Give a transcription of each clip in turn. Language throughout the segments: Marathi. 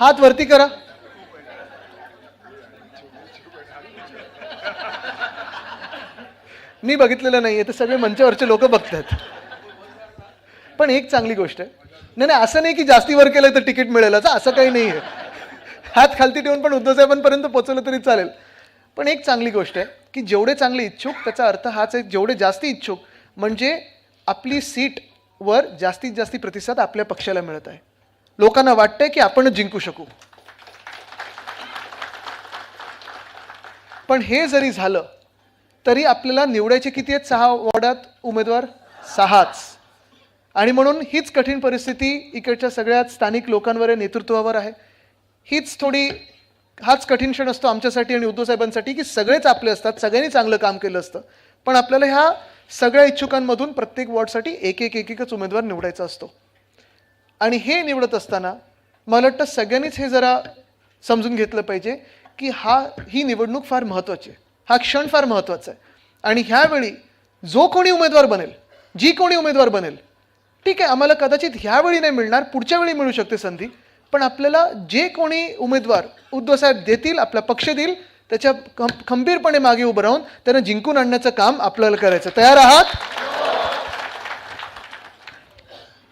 हात वरती करा. मी बघितलेलं नाहीये तर सगळे मंचावरचे लोक बघतात पण एक चांगली गोष्ट आहे. नाही नाही असं नाही की जास्ती वर केलं तर तिकीट मिळेल असं असं काही नाही आहे हात खालती ठेवून पण उद्धव साहेबांपर्यंत तरी चालेल. पण एक चांगली गोष्ट आहे की जेवढे चांगले इच्छुक त्याचा अर्थ हाच आहे जेवढे जास्ती इच्छुक म्हणजे आपली सीटवर जास्तीत जास्ती प्रतिसाद आपल्या पक्षाला मिळत आहे. लोकांना वाटतंय की आपण जिंकू शकू. पण हे जरी झालं तरी आपल्याला निवडायचे किती आहेत? सहा वॉर्डात उमेदवार? सहाच. आणि म्हणून हीच कठीण परिस्थिती इकडच्या सगळ्यात स्थानिक लोकांवर नेतृत्वावर आहे. हीच थोडी हाच कठीण क्षण असतो आमच्यासाठी आणि उद्धव साहेबांसाठी की सगळेच आपले असतात सगळ्यांनी चांगलं काम केलं असतं. पण आपल्याला ह्या सगळ्या इच्छुकांमधून प्रत्येक वॉर्डसाठी एक एक एकच उमेदवार निवडायचा असतो. आणि हे निवडत असताना मला वाटतं सगळ्यांनीच हे जरा समजून घेतलं पाहिजे की हा ही निवडणूक फार महत्त्वाची आहे. हा क्षण फार महत्त्वाचा आहे. आणि ह्यावेळी जो कोणी उमेदवार बनेल जी कोणी उमेदवार बनेल ठीक आहे आम्हाला कदाचित ह्यावेळी नाही मिळणार पुढच्या वेळी मिळू शकते संधी पण आपल्याला जे कोणी उमेदवार उद्धवसाहेब देतील आपला पक्ष देईल त्याच्या खंबीरपणे मागे उभं राहून त्यांना जिंकून आणण्याचं काम आपल्याला करायचं तयार आहात?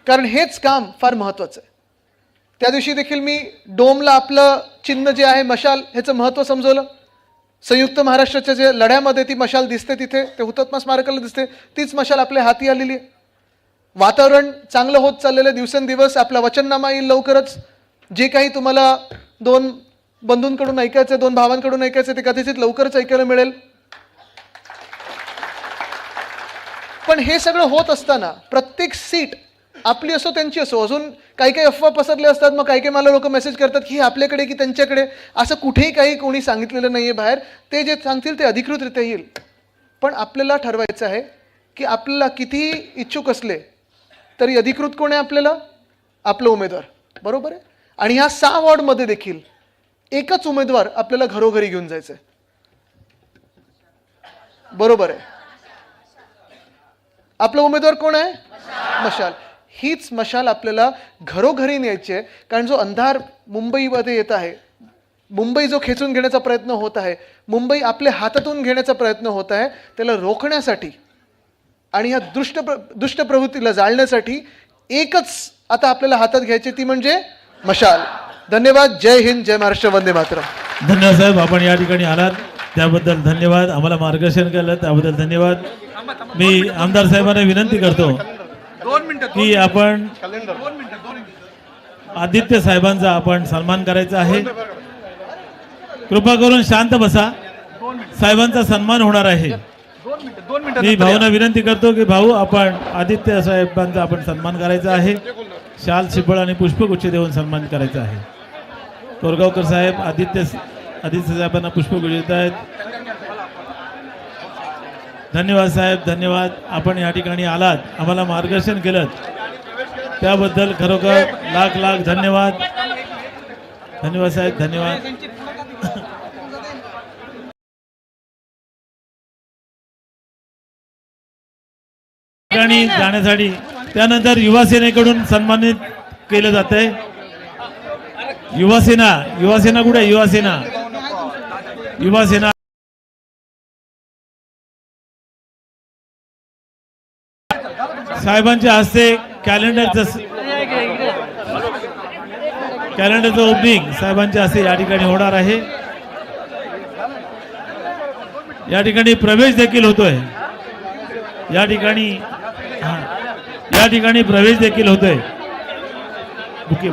कारण हेच काम फार महत्त्वाचं आहे. त्या दिवशी देखील मी डोमला आपलं चिन्ह जे आहे मशाल ह्याचं महत्त्व समजवलं. संयुक्त महाराष्ट्राच्या जे लढ्यामध्ये ती मशाल दिसते तिथे ते हुतात्मा स्मारकाला दिसते तीच मशाल आपल्या हाती आलेली आहे. वातावरण चांगलं होत चाललेलं आहे दिवसेंदिवस आपला वचननामा येईल लवकरच. जे काही तुम्हाला दोन बंधूंकडून ऐकायचं दोन भावांकडून ऐकायचं ते कदाचित लवकरच ऐकायला मिळेल. पण हे सगळं होत असताना प्रत्येक सीट आपली असो त्यांची असो. अजून काही काही अफवा पसरले असतात मग काही काही मला लोक मेसेज करतात की आपल्याकडे की त्यांच्याकडे? असं कुठेही काही कोणी सांगितलेलं नाही आहे बाहेर. ते जे सांगतील ते अधिकृतरित्या येईल. पण आपल्याला ठरवायचं आहे की आपल्याला कितीही इच्छुक असले तरी अधिकृत कोण आहे आपल्याला? आपलं उमेदवार. बरोबर आहे? आणि ह्या सहा वॉर्डमध्ये देखील एकच उमेदवार आपल्याला घरोघरी घेऊन जायचं आहे बरोबर आहे? आपलं उमेदवार कोण आहे? मशाल. हीच मशाल आपल्याला घरोघरी न्यायची आहे. कारण जो अंधार मुंबईमध्ये येत आहे मुंबई जो खेचून घेण्याचा प्रयत्न होत आहे मुंबई आपल्या हातातून घेण्याचा प्रयत्न होत आहे त्याला रोखण्यासाठी आणि ह्या दुष्ट प्र दुष्ट प्रवृत्तीला जाळण्यासाठी एकच आता आपल्याला हातात घ्यायची ती म्हणजे मशाल. धन्यवाद. जय हिंद. जय महाराष्ट्र. वंदे मात्र धन्यवाद साहेब. आपण या ठिकाणी आलात. त्याबद्दल धन्यवाद. आम्हाला मार्गदर्शन केलं. त्याबद्दल धन्यवाद. मी आमदार साहेबांना विनंती करतो. की आपण आदित्य साहेबांचा आपण सन्मान करायचा आहे. कृपा करून शांत बसा. साहेबांचा सन्मान होणार आहे. मी भाऊना विनंती करतो की भाऊ आपण आदित्य साहेबांचा आपण सन्मान करायचा आहे. शाल शिपळ आणि पुष्पगुच्छ देऊन सन्मान करायचा आहे. कोरगावकर साहेब आदित्य आदित्य साहेबांना पुष्पगुच्छ देत आहेत. धन्यवाद साहेब धन्यवाद. आपण या ठिकाणी आलात. आम्हाला मार्गदर्शन केलं त्याबद्दल खरोखर लाख लाख धन्यवाद. धन्यवाद साहेब धन्यवाद. ठिकाणी जाण्यासाठी त्यानंतर युवासेनेकडून सन्मानित केलं जात आहे युवासेना युवासेना कुठे युवासेना युवासेना साहेबांच्या हस्ते कॅलेंडरचं कॅलेंडरचं ओपनिंग साहेबांच्या हस्ते या ठिकाणी होणार आहे. या ठिकाणी प्रवेश देखील होतोय. या ठिकाणी या ठिकाणी प्रवेश देखील होतोय. बुके.